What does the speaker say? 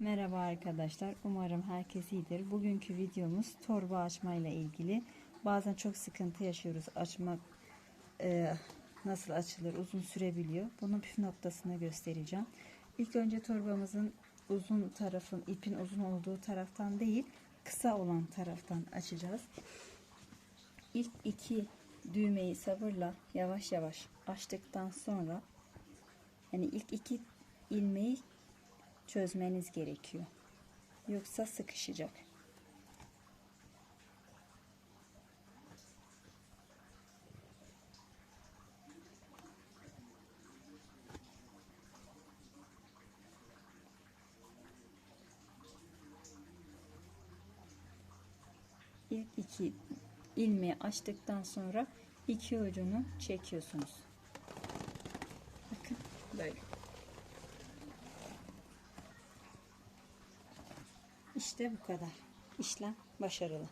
Merhaba arkadaşlar. Umarım herkes iyidir. Bugünkü videomuz torba açmayla ilgili. Bazen çok sıkıntı yaşıyoruz. Açmak e, nasıl açılır uzun sürebiliyor. Bunun püf noktasını göstereceğim. İlk önce torbamızın uzun tarafın ipin uzun olduğu taraftan değil kısa olan taraftan açacağız. İlk iki düğmeyi sabırla yavaş yavaş açtıktan sonra yani ilk iki ilmeği çözmeniz gerekiyor. Yoksa sıkışacak. İlk iki ilmeği açtıktan sonra iki ucunu çekiyorsunuz. İşte bu kadar. İşlem başarılı.